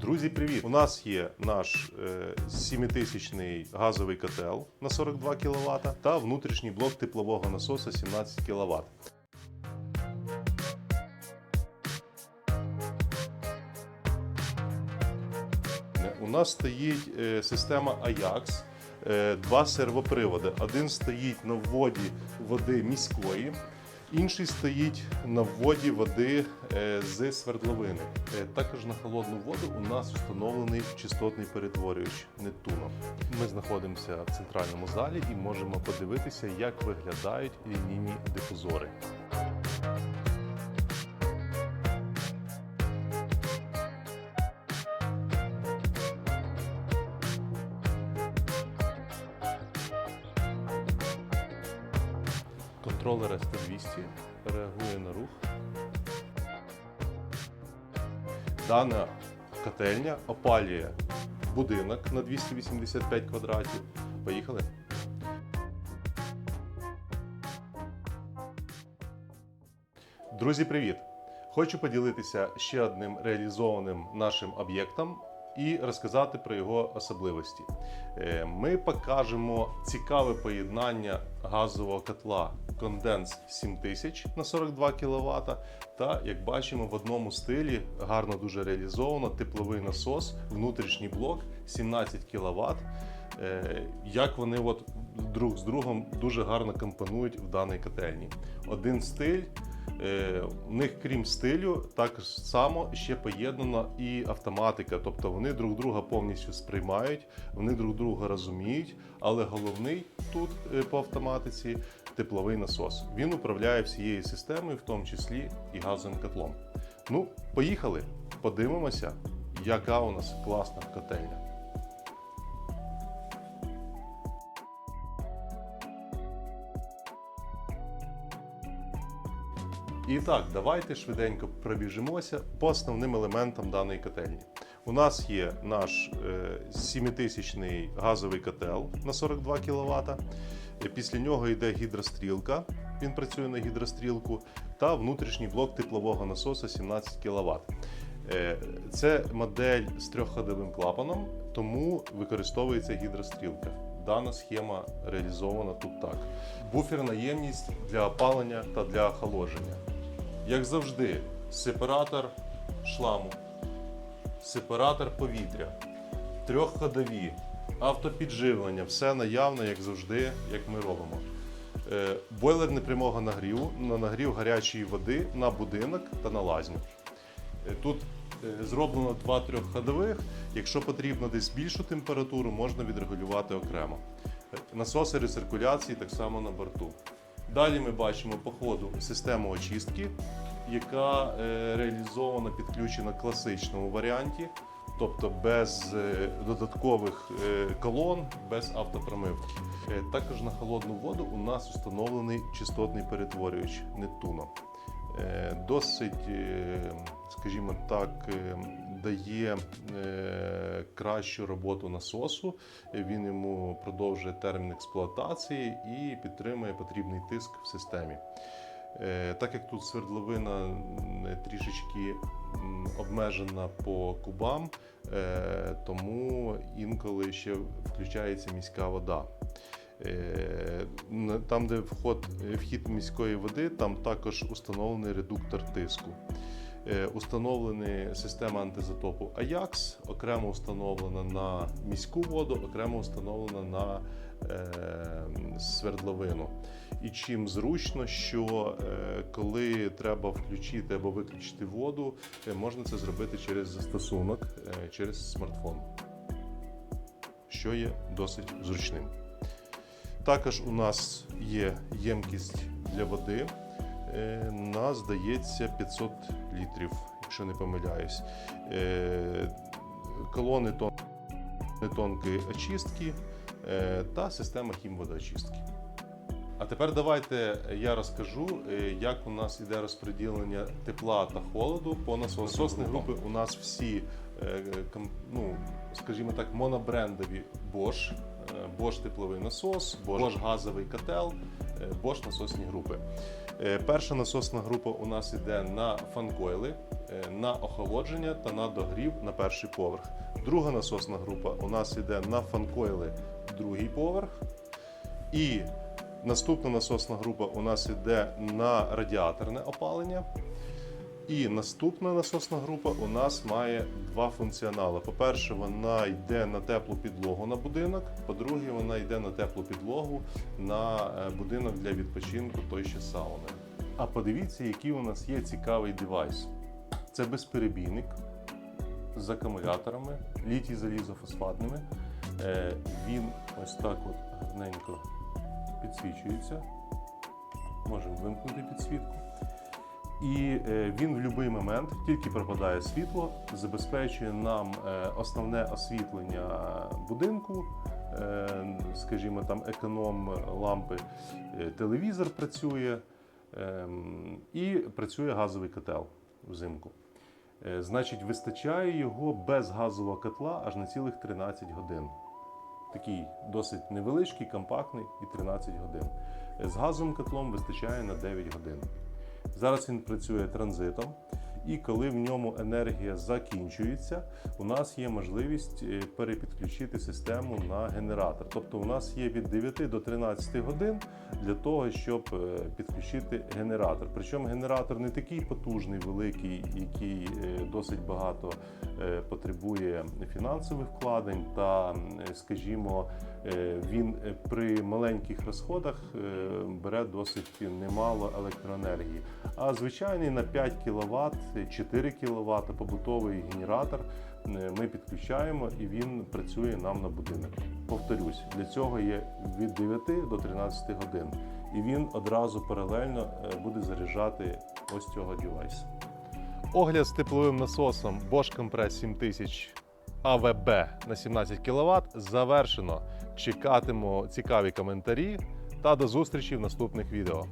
Друзі, привіт! У нас є наш е, 7000 газовий котел на 42 кВт та внутрішній блок теплового насоса 17 кВт. У нас стоїть е, система Ajax, е, два сервоприводи. Один стоїть на вводі води міської, інший стоїть на вводі води е, з свердловини. Е, Також на холодну воду у нас встановлений частотний перетворювач Нептуна. Ми знаходимося в центральному залі і можемо подивитися, як виглядають лінійні дифузори. Контролер ST200 реагує на рух. Дана котельня опалює будинок на 285 квадратів. Поїхали. Друзі, привіт! Хочу поділитися ще одним реалізованим нашим об'єктом і розказати про його особливості. Е, Ми покажемо цікаве поєднання газового котла конденс 7000 на 42 кВт та, як бачимо, в одному стилі гарно дуже реалізовано тепловий насос, внутрішній блок 17 кВт. Е, Як вони от друг з другом дуже гарно компонують в даній котельні. Один стиль. Е, У них, крім стилю, так само ще поєднана і автоматика. Тобто вони друг друга повністю сприймають, вони друг друга розуміють. Але головний тут е, по автоматиці тепловий насос. Він управляє всією системою, в тому числі і газовим котлом. Ну, поїхали, подивимося, яка у нас класна котельня. І так, давайте швиденько пробіжимося по основним елементам даної котельні. У нас є наш е, 7000 газовий котел на 42 кВт. Після нього йде гідрострілка, він працює на гідрострілку, та внутрішній блок теплового насоса 17 кВт. Е, Це модель з трьохходовим клапаном, тому використовується гідрострілка. Дана схема реалізована тут так. Буферна ємність для опалення та для охолодження. Як завжди, сепаратор шламу, сепаратор повітря, трьохходові, автопідживлення, все наявно, як завжди, як ми робимо. Е, Бойлер непрямого нагріву на нагрів гарячої води на будинок та на лазню. Е, Тут е, зроблено два трьохходових. Якщо потрібно десь більшу температуру, можна відрегулювати окремо. Насоси рециркуляції так само на борту. Далі ми бачимо по ходу систему очистки, яка е, реалізована, підключена в класичному варіанті, тобто без е, додаткових е, колон, без автопромивки. Також на холодну воду у нас встановлений частотний перетворювач Нептуно. Досить, скажімо так, дає е, кращу роботу насосу. Він йому продовжує термін експлуатації і підтримує потрібний тиск в системі. Е, Так як тут свердловина трішечки обмежена по кубам, е, тому інколи ще включається міська вода. Там, де вход, вхід міської води, там також установлений редуктор тиску. Е, Установлена система антизатопу Ajax, окремо встановлена на міську воду, окремо встановлена на е, свердловину. І чим зручно, що е, коли треба включити або виключити воду, можна це зробити через застосунок, через смартфон, що є досить зручним. Також у нас є ємкість для води. Е, На, здається, 500 літрів, якщо не помиляюсь. Е, Колони тон- тонкої очистки е, та система хімводоочистки. А тепер давайте я розкажу, як у нас іде розподілення тепла та холоду по. Насосні групи у нас всі, ну, скажімо так, монобрендові Bosch. Е, Bosch тепловий насос, Bosch газовий котел, е, Bosch насосні групи. Е, Перша насосна група у нас йде на фанкойли, е, на охолодження та на догрів на перший поверх. Друга насосна група у нас йде на фанкойли, другий поверх. І наступна насосна група у нас йде на радіаторне опалення. І наступна насосна група у нас має два функціонали. По-перше, вона йде на теплу підлогу на будинок. По-друге, вона йде на теплу підлогу на е, будинок для відпочинку, той ще сауни. А подивіться, який у нас є цікавий девайс. Це безперебійник з акумуляторами, літій залізофосфатними. Е, Він ось так от гарненько підсвічується. Можемо вимкнути підсвітку. І е, він в будь-який момент, тільки пропадає світло, забезпечує нам е, основне освітлення будинку, е, скажімо, там економ лампи, телевізор працює ем, і працює газовий котел взимку. Значить, вистачає його без газового котла аж на цілих 13 годин. Такий досить невеличкий, компактний і 13 годин. З газовим котлом вистачає на 9 годин. Зараз він працює транзитом, і коли в ньому енергія закінчується, у нас є можливість е, перепідключити систему на генератор. Тобто, у нас є від 9 до 13 годин для того, щоб е, підключити генератор. Причому генератор не такий потужний, великий, який е, досить багато потребує фінансових вкладень, та, скажімо, він при маленьких розходах бере досить немало електроенергії. А звичайний на 5 кВт, 4 кВт побутовий генератор е, ми підключаємо і він працює нам на будинок. Повторюсь, для цього є від 9 до 13 годин. І він одразу паралельно е, буде заряджати ось цього девайсу. Огляд з тепловим насосом Bosch Compress 7000 АВБ на 17 кВт завершено. Чекатиму цікаві коментарі та до зустрічі в наступних відео.